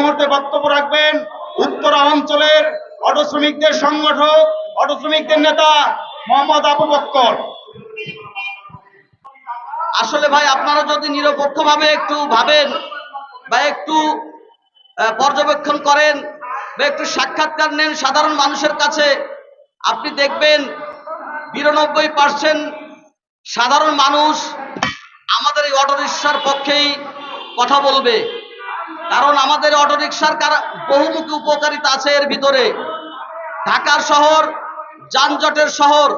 মুহূর্তে বক্তব্য রাখবেন উত্তরা অঞ্চলের অটো শ্রমিকদের সংগঠক, অটো শ্রমিকদের নেতা মোহাম্মদ আবু বক্কর। আসলে ভাই, আপনারা যদি নিরপেক্ষভাবে একটু ভাবেন বা একটু পর্যবেক্ষণ করেন বা একটু সাক্ষাৎকার নেন সাধারণ মানুষের কাছে, আপনি দেখবেন বিরানব্বই পার্সেন্ট সাধারণ মানুষ আমাদের এই অটোরিকশার পক্ষেই কথা বলবে। কারণ আমাদের অটোরিকশার বহুমুখী উপকারিতা আছে এর ভিতরে। ঢাকার শহর যানজটের শহর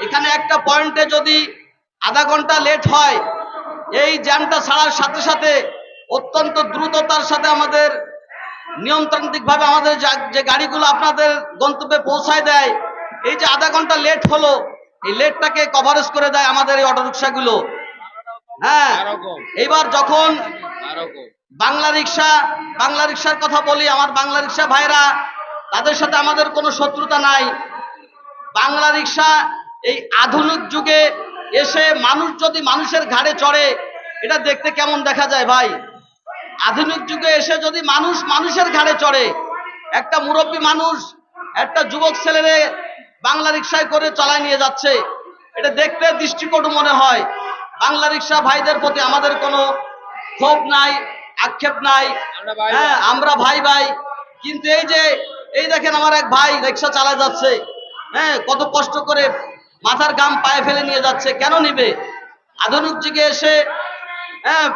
এখানে একটা পয়েন্টে যদি আধা ঘণ্টা লেট হয় এই জ্যামটা ছাড়ার সাথে সাথে অত্যন্ত দ্রুততার সাথে আমাদের নিয়মতান্ত্রিকভাবে আমাদের যা- যে গাড়িগুলো আপনাদের গন্তব্যে পৌঁছায় দেয় এই যে আধা ঘণ্টা লেট হলো এই লেটটাকে কভারেজ করে দেয় আমাদের এই অটোরিকশাগুলো। হ্যাঁ এইবার যখন বাংলা রিক্সা, বাংলা রিক্সার কথা বলি, আমার বাংলা রিক্সা ভাইরা, তাদের সাথে আমাদের কোনো শত্রুতা নাই। বাংলা রিক্সা এই আধুনিক যুগে এসে মানুষ যদি মানুষের ঘাড়ে চড়ে, এটা দেখতে কেমন দেখা যায় ভাই? আধুনিক যুগে এসে যদি মানুষ মানুষের ঘাড়ে চড়ে, একটা মুরব্বী মানুষ, একটা যুবক ছেলেরে বাংলা রিক্সায় করে চালায় নিয়ে যাচ্ছে, এটা দেখতে দৃষ্টিকটু মনে হয়। বাংলা রিক্সা ভাইদের প্রতি আমাদের কোনো ক্ষোভ নাই আক্ষেপ নাই। হ্যাঁ আমরা ভাই ভাই। কিন্তু এই যে এই দেখেন আমার এক ভাই রিক্সা চালায় যাচ্ছে। হ্যাঁ কত কষ্ট করে মাথার গাম পায়ে ফেলে নিয়ে যাচ্ছে। কেন নিবে? আধুনিক যুগে এসে হ্যাঁ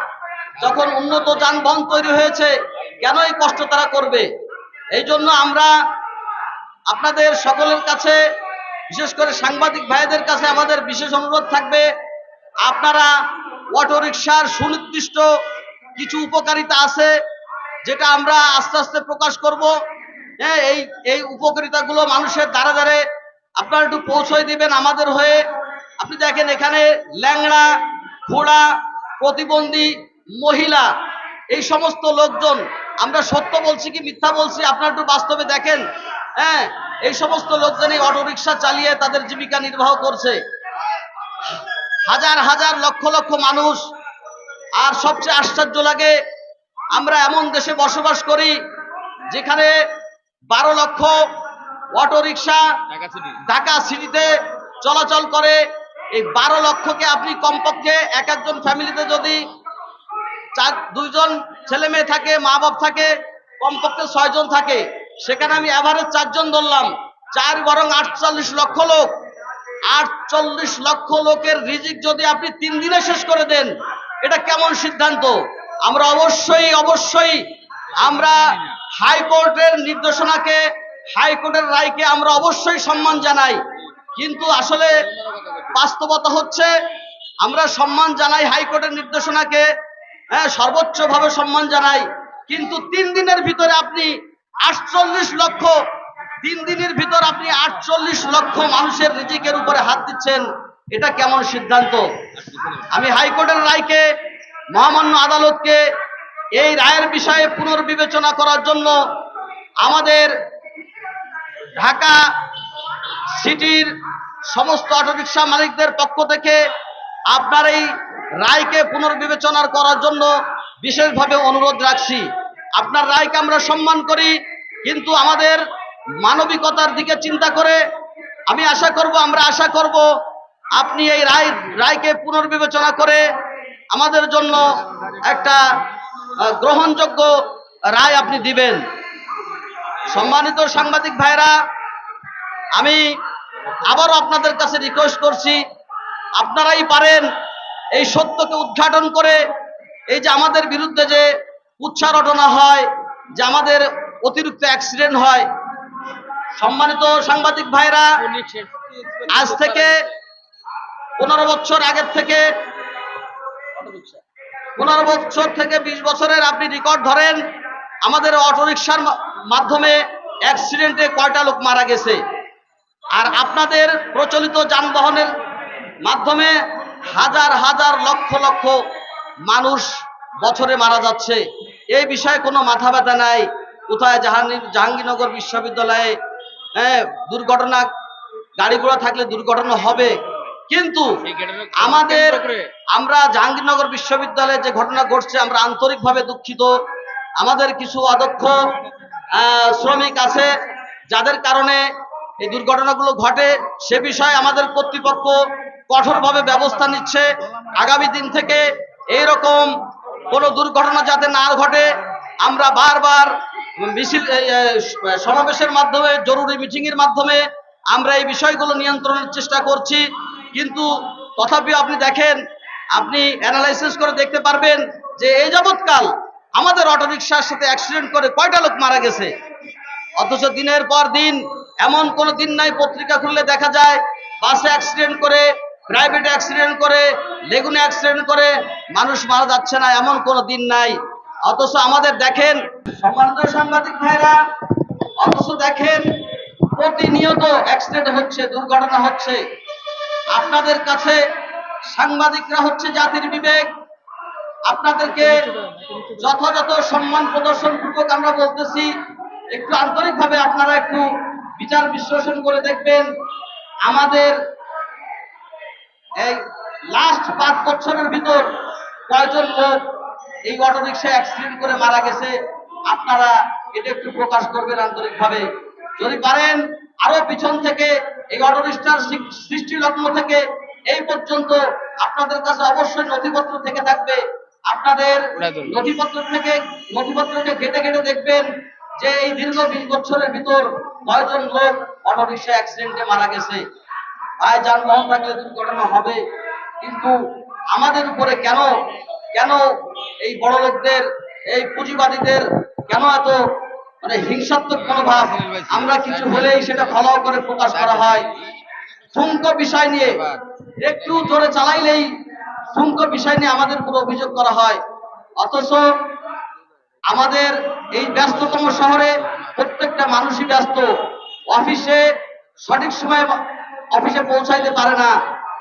যখন উন্নত যানবাহন তৈরি হয়েছে কেন এই কষ্ট তারা করবে? এই জন্য আমরা আপনাদের সকলের কাছে বিশেষ করে সাংবাদিক ভাইদের কাছে আমাদের বিশেষ অনুরোধ থাকবে আপনারা অটোরিকশার সুনির্দিষ্ট কিছু উপকারিতা আছে যেটা আমরা আস্তে আস্তে প্রকাশ করব। হ্যাঁ এই এই উপকারিতাগুলো মানুষের দ্বারা দ্বারে আপনারা একটু পৌঁছয় দিবেন আমাদের হয়ে। আপনি দেখেন এখানে ল্যাংড়া, ঘোড়া, প্রতিবন্ধী, মহিলা, এই সমস্ত লোকজন, আমরা সত্য বলছি কি মিথ্যা বলছি আপনারা একটু বাস্তবে দেখেন। হ্যাঁ এই সমস্ত লোকজন এই অটোরিকশা চালিয়ে তাদের জীবিকা নির্বাহ করছে। হাজার হাজার, লক্ষ লক্ষ মানুষ আর সবচেয়ে আশ্চর্য লাগে আমরা এমন দেশে বসবাস করি যেখানে বারো লক্ষ অটোরিকশা ঢাকা সিটিতে চলাচল করে। এই বারো লক্ষকে আপনি কমপক্ষে এক একজন ফ্যামিলিতে যদি চার দুইজন ছেলে মেয়ে থাকে মা বাপ থাকে কমপক্ষে ছয়জন থাকে সেখানে আমি অ্যাভারেজ চারজন ধরলাম। চার বরং আটচল্লিশ লক্ষ লোক। আটচল্লিশ লক্ষ লোকের রিজিক যদি আপনি তিন দিনে শেষ করে দেন এটা কেমন সিদ্ধান্ত? আমরা অবশ্যই অবশ্যই আমরা হাইকোর্টের নির্দেশনাকে হাইকোর্টের রায়কে আমরা অবশ্যই সম্মান জানাই। কিন্তু আসলে বাস্তবতা হচ্ছে, আমরা সম্মান জানাই হাইকোর্টের নির্দেশনাকে হ্যাঁ সর্বোচ্চভাবে সম্মান জানাই। কিন্তু তিন দিনের ভিতরে আপনি আটচল্লিশ লক্ষ, তিন দিনের ভিতর আপনি আটচল্লিশ লক্ষ মানুষের রিজিকের উপরে হাত দিচ্ছেন, এটা কেমন সিদ্ধান্ত? আমি হাইকোর্টের রায়কে, মহামান্য আদালতকে এই রায়ের বিষয়ে পুনর্বিবেচনা করার জন্য আমাদের ঢাকা সিটির সমস্ত অটোরিকশা মালিকদের পক্ষ থেকে আপনার এই রায়কে পুনর্বিবেচনা করার জন্য বিশেষভাবে অনুরোধ রাখছি। আপনার রায়কে আমরা সম্মান করি, কিন্তু আমাদের মানবিকতার দিকে চিন্তা করে আমি আশা করব, আমরা আশা করব আপনি এই রায়, রায়কে পুনর্বিবেচনা করে আমাদের জন্য একটা গ্রহণযোগ্য রায় আপনি দিবেন। সম্মানিত সাংবাদিক ভাইরা, আমি আবারও আপনাদের কাছে রিকোয়েস্ট করছি, আপনারাই পারেন এই সত্যকে উদ্ঘাটন করে এই যে আমাদের বিরুদ্ধে যে উচ্চারটনা হয়, যে আমাদের অতিরিক্ত অ্যাক্সিডেন্ট হয়। সম্মানিত সাংবাদিক ভাইরা, আজ থেকে পনেরো বছর আগের থেকে, পনেরো বছর থেকে বিশ বছরের আপনি রেকর্ড ধরেন, আমাদের অটোরিকশার মাধ্যমে অ্যাক্সিডেন্টে কয়টা লোক মারা গেছে। আর আপনাদের প্রচলিত যানবাহনের মাধ্যমে হাজার হাজার লক্ষ লক্ষ মানুষ বছরে মারা যাচ্ছে। এই বিষয়ে কোনো মাথা ব্যথা নাই। কোথায় জাহাঙ্গীর জাহাঙ্গীরনগর বিশ্ববিদ্যালয়ে হ্যাঁ দুর্ঘটনা গাড়ি ঘোড়া থাকলে দুর্ঘটনা হবে। কিন্তু আমাদের আমরা জাহাঙ্গীরনগর বিশ্ববিদ্যালয়ে যে ঘটনা ঘটছে আমরা আন্তরিকভাবে দুঃখিত। আমাদের কিছু অদক্ষ শ্রমিক আছে যাদের কারণে এই দুর্ঘটনাগুলো ঘটে। সে বিষয়ে আমাদের কর্তৃপক্ষ কঠোরভাবে ব্যবস্থা নিচ্ছে। আগামী দিন থেকে এইরকম কোনো দুর্ঘটনা যাতে না ঘটে আমরা বারবার মিছিল সমাবেশের মাধ্যমে জরুরি মিটিংয়ের মাধ্যমে আমরা এই বিষয়গুলো নিয়ন্ত্রণের চেষ্টা করছি। কিন্তু তথাপিও আপনি দেখেন, আপনি অ্যানালাইসিস করে দেখতে পারবেন যে এই যাবৎকাল আমাদের অটোরিকশার সাথে অ্যাক্সিডেন্ট করে কয়টা লোক মারা গেছে। অথচ দিনের পর দিন এমন কোন দিন নাই পত্রিকা খুললে দেখা যায় বাসে অ্যাক্সিডেন্ট করে প্রাইভেট অ্যাক্সিডেন্ট করে লেগুনে অ্যাক্সিডেন্ট করে, মানুষ মারা যাচ্ছে না, এমন কোন দিন নাই। অথচ আমাদের দেখেন, সম্মানিত সাংবাদিক ভাইরা, অথচ দেখেন প্রতিনিয়ত অ্যাক্সিডেন্ট হচ্ছে, দুর্ঘটনা হচ্ছে। আপনাদের কাছে সাংবাদিকরা হচ্ছে জাতির বিবেক। আপনাদেরকে যথাযথ সম্মান প্রদর্শন পূর্বক আমরা বলতেছি, একটু আন্তরিকভাবে আপনারা একটু বিচার বিশ্লেষণ করে দেখবেন। আমাদের এই লাস্ট পাঁচ বছরের ভিতর কয়জন লোক এই অটো রিক্সায় অ্যাক্সিডেন্ট করে মারা গেছে, আপনারা এটা একটু প্রকাশ করবেন আন্তরিকভাবে। যদি পারেন, আরও পিছন থেকে এই অটো লগ্ন থেকে এই পর্যন্ত আপনাদের কাছে অবশ্যই নথিপত্র থেকে থাকবে। আপনাদের নথিপত্র থেকে নথিপত্রকে ঘেটে ঘেটে দেখবেন যে এই দীর্ঘ বিশ বছরের ভিতর কয়জন লোক অটো রিক্সা অ্যাক্সিডেন্টে মারা গেছে। ভাই যানবাহন থাকলে দুর্ঘটনা হবে কিন্তু আমাদের উপরে কেন কেন এই বড় লোকদের এই পুঁজিবাদীদের কেন এত মানে হিংসাত্মক মনোভাব? আমরা কিছু হলেই সেটা ফলাও করে প্রকাশ করা হয়। ঠুঙ্ক বিষয় নিয়ে একটু জোরে চালাইলেই ঠুঙ্ক বিষয় নিয়ে আমাদের উপর অভিযোগ করা হয়। অথচ আমাদের এই ব্যস্ততম শহরে প্রত্যেকটা মানুষই ব্যস্ত। অফিসে সঠিক সময়ে অফিসে পৌঁছাইতে পারে না।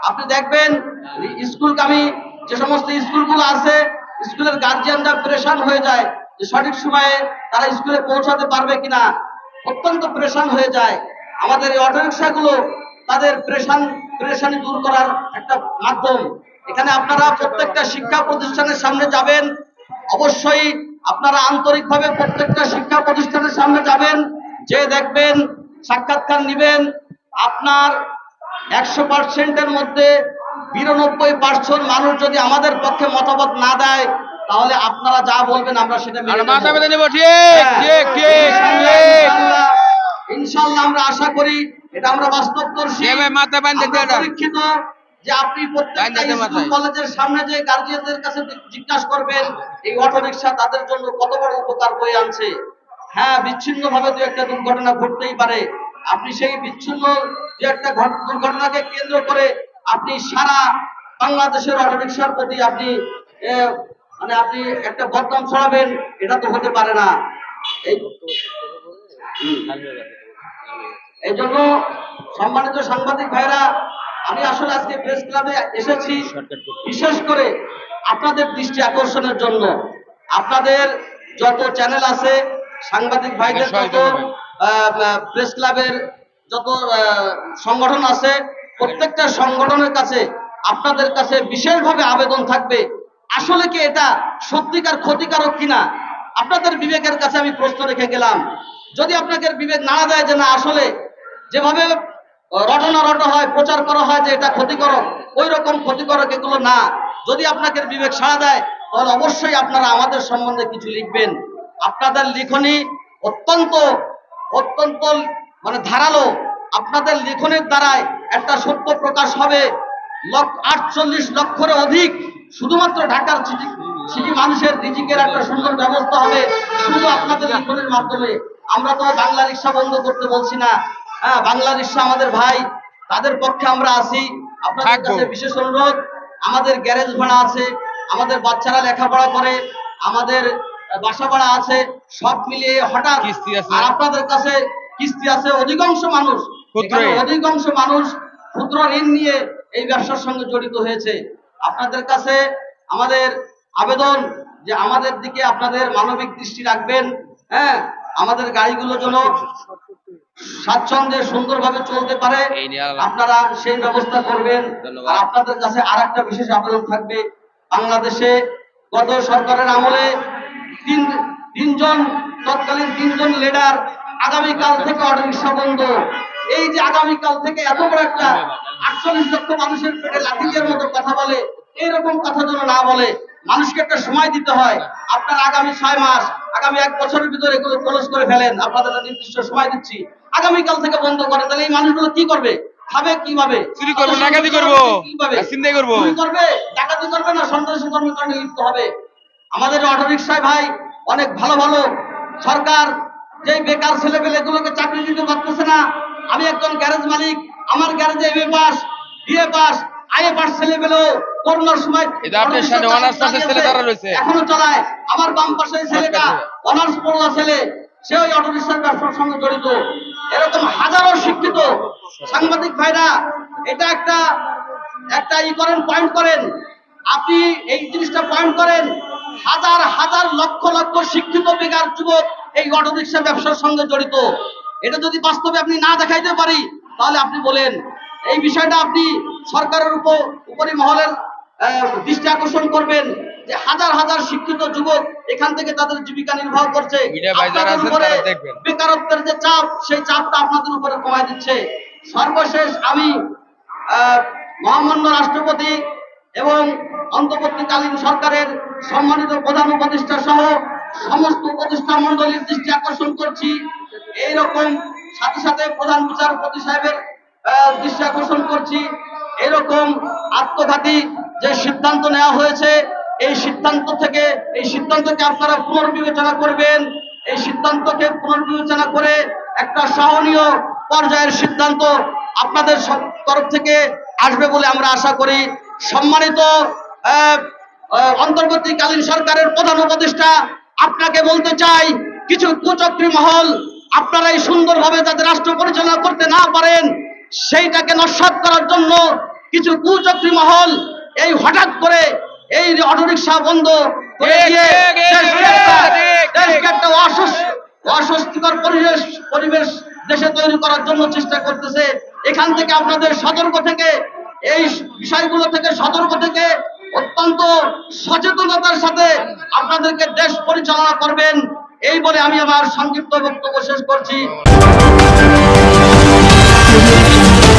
আপনি দেখবেন স্কুলগামী যে সমস্ত স্কুলগুলো আছে স্কুলের গার্জিয়ানরা প্রেশান হয়ে যায় যে সঠিক সময়ে তারা স্কুলে পৌঁছাতে পারবে কিনা। অত্যন্ত প্রেশান হয়ে যায়। আমাদের এই অটোরিক্সাগুলো তাদের প্রেশান প্রেশানি দূর করার একটা মাধ্যম। এখানে আপনারা প্রত্যেকটা শিক্ষা প্রতিষ্ঠানের সামনে যাবেন। অবশ্যই আপনারা আন্তরিকভাবে প্রত্যেকটা শিক্ষা প্রতিষ্ঠানের সামনে যাবেন যে দেখবেন সাক্ষাৎকার নিবেন। আপনার একশো পার্সেন্টের মধ্যে বিরানব্বই পার্সেন্ট মানুষ যদি আমাদের পক্ষে মতামত না দেয় তাহলে আপনারা যা বলবেন আমরা সেটা হ্যাঁ। ইনশাআল্লাহ আমরা আশা করি এটা আমরা দে না। পরীক্ষিত যে আপনি প্রত্যেকটা স্কুল কলেজের সামনে যে গার্জিয়ানদের কাছে জিজ্ঞাসা করবেন এই অটো রিক্সা তাদের জন্য কত বড় উপকার বয়ে আনছে। হ্যাঁ বিচ্ছিন্ন ভাবে দু একটা দুর্ঘটনা ঘটতেই পারে। আপনি সেই বিচ্ছিন্ন দু একটা দুর্ঘটনাকে কেন্দ্র করে আপনি সারা বাংলাদেশের অটো রিক্সার প্রতি আপনি মানে আপনি একটা বদনাম ছড়াবেন এটা তো হতে পারে না। এই এই জন্য সম্মানিত সাংবাদিক ভাইরা আমি আসলে আজকে প্রেস ক্লাবে এসেছি বিশেষ করে আপনাদের দৃষ্টি আকর্ষণের জন্য। আপনাদের যত চ্যানেল আছে সাংবাদিক ভাইদের যত প্রেস ক্লাবের যত সংগঠন আছে প্রত্যেকটা সংগঠনের কাছে আপনাদের কাছে বিশেষভাবে আবেদন থাকবে। আসলে কি এটা সত্যিকার ক্ষতিকারক কিনা? আপনাদের বিবেকের কাছে আমি প্রশ্ন রেখে গেলাম। যদি আপনাদের বিবেক না দেয় যে না আসলে যেভাবে রটনা রট হয়, প্রচার করা হয় যে এটা ক্ষতিকারক ওই রকম ক্ষতিকারক এগুলো না। যদি আপনাদের বিবেক সাড়া দেয়, তাহলে অবশ্যই আপনারা আমাদের সম্বন্ধে কিছু লিখবেন। আপনাদের লিখনি অত্যন্ত অত্যন্ত মানে ধারালো। আপনাদের লিখনের দ্বারায় একটা সত্য প্রকাশ হবে। আটচল্লিশ লক্ষের অধিক শুধুমাত্র ঢাকার সিটি মানুষের রিজিকের একটা সুন্দর ব্যবস্থা হবে। শুধু আপনাদের লিখনের মাধ্যমে। আমরা তো বাংলা রিক্সা বন্ধ করতে বলছি না। হ্যাঁ বাংলা আমাদের ভাই তাদের পক্ষে আমরা আছি আপনাদের কাছে বিশেষ অনুরোধ আমাদের গ্যারেজ ভাড়া আছে আমাদের বাচ্চারা লেখাপড়া করে আমাদের বাসা ভাড়া আছে সব মিলিয়ে হঠাৎ কিস্তি আছে। আর আপনাদের কাছে কিস্তি আছে অধিকাংশ মানুষ। অধিকাংশ মানুষ ক্ষুদ্র ঋণ নিয়ে এই ব্যবসার সঙ্গে জড়িত হয়েছে আপনাদের কাছে আমাদের আবেদন যে আমাদের দিকে আপনাদের মানবিক দৃষ্টি রাখবেন হ্যাঁ আমাদের গাড়িগুলো যেন স্বাচ্ছন্দ্যে সুন্দরভাবে চলতে পারে। আপনারা সেই ব্যবস্থা করবেন। আর আপনাদের কাছে আর একটা বিশেষ আবেদন থাকবে। বাংলাদেশে গত সরকারের আমলে তিন তিনজন তৎকালীন তিনজন লিডার আগামীকাল থেকে অটোরিকশা বন্ধ। এই যে আগামীকাল থেকে এত বড় একটা আটচল্লিশ লক্ষ মানুষের পেটে লাঠি মতো কথা বলে এইরকম কথা যেন না বলে মানুষকে একটা সময় দিতে হয়। আপনার আগামী ছয় মাস আগামী এক বছরের ভিতরে এগুলো ক্লোজ করে ফেলেন। আপনাদের নির্দিষ্ট সময় দিচ্ছি। আগামীকাল থেকে বন্ধ করে তাহলে এই মানুষগুলো কি করবে? খাবে কীভাবে? চুরি করব, ডাকাতি করব, কীভাবে? করব। চুরি করবে? ডাকাতি করবে না? সন্ত্রাসী কর্মকাণ্ডে লিপ্ত হবে। আমাদের অটো রিক্সায় ভাই অনেক ভালো ভালো সরকার যেই বেকার চাকরি দিতে পারতেছে না। আমি একজন গ্যারেজ মালিক আমার গ্যারেজে M A pass B A pass করোনার সময় আপনার ছেলে রয়েছে। এখনও চলায়। আমার বাম পাশে ছেলেটা অনার্স ছেলে সে ওই অটো রিক্সার ব্যবসার সঙ্গে জড়িত। এরকম হাজারো শিক্ষিত সাংবাদিক ভাইরা এটা একটা একটা ই করেন পয়েন্ট করেন। আপনি এই জিনিসটা পয়েন্ট করেন হাজার হাজার লক্ষ লক্ষ শিক্ষিত বেকার যুবক এই অটো রিক্সা ব্যবসার সঙ্গে জড়িত। এটা যদি বাস্তবে আপনি না দেখাইতে পারি তাহলে আপনি বলেন এই বিষয়টা আপনি সরকারের উপর উপরি মহলের দৃষ্টি আকর্ষণ করবেন যে হাজার হাজার শিক্ষিত যুবক এখান থেকে তাদের জীবিকা নির্বাহ করছে। বেকারত্বের যে চাপ সেই চাপটা আপনাদের উপরে কমায় দিচ্ছে। সর্বশেষ আমি মহামান্য রাষ্ট্রপতি এবং অন্তর্বর্তীকালীন সরকারের সম্মানিত প্রধান উপদেষ্টা সহ সমস্ত উপদেষ্টা মন্ডলীর দৃষ্টি আকর্ষণ করছি। এইরকম সাথে সাথে প্রধান বিচারপতি সাহেবের দৃষ্টি আকর্ষণ করছি। এরকম আত্মঘাতী যে সিদ্ধান্ত নেওয়া হয়েছে, এই সিদ্ধান্ত থেকে, এই সিদ্ধান্তকে আপনারা পুনর্বিবেচনা করবেন। এই সিদ্ধান্তকে পুনর্বিবেচনা করে একটা সহনীয় পর্যায়ের সিদ্ধান্ত আপনাদের তরফ থেকে আসবে বলে আমরা আশা করি। সম্মানিত অন্তর্বর্তীকালীন সরকারের প্রধান উপদেষ্টা, আপনাকে বলতে চাই, কিছু কুচক্রী মহল আপনারা এই সুন্দরভাবে যাতে রাষ্ট্র পরিচালনা করতে না পারেন সেইটাকে নস্বাত করার জন্য কিছু কুচক্রী মহল এই হঠাৎ করে এই অটোরিকশা বন্ধ করে ঠিক, দিয়ে দেশকে একটা- অস্বস্তিকর পরিবেশ পরিবেশ দেশে তৈরি করার জন্য চেষ্টা করতেছে। এখান থেকে আপনাদের সতর্ক থেকে এই বিষয়গুলো থেকে সতর্ক থেকে অত্যন্ত সচেতনতার সাথে আপনাদেরকে দেশ পরিচালনা করবেন। এই বলে আমি আমার সংক্ষিপ্ত বক্তব্য শেষ করছি। Música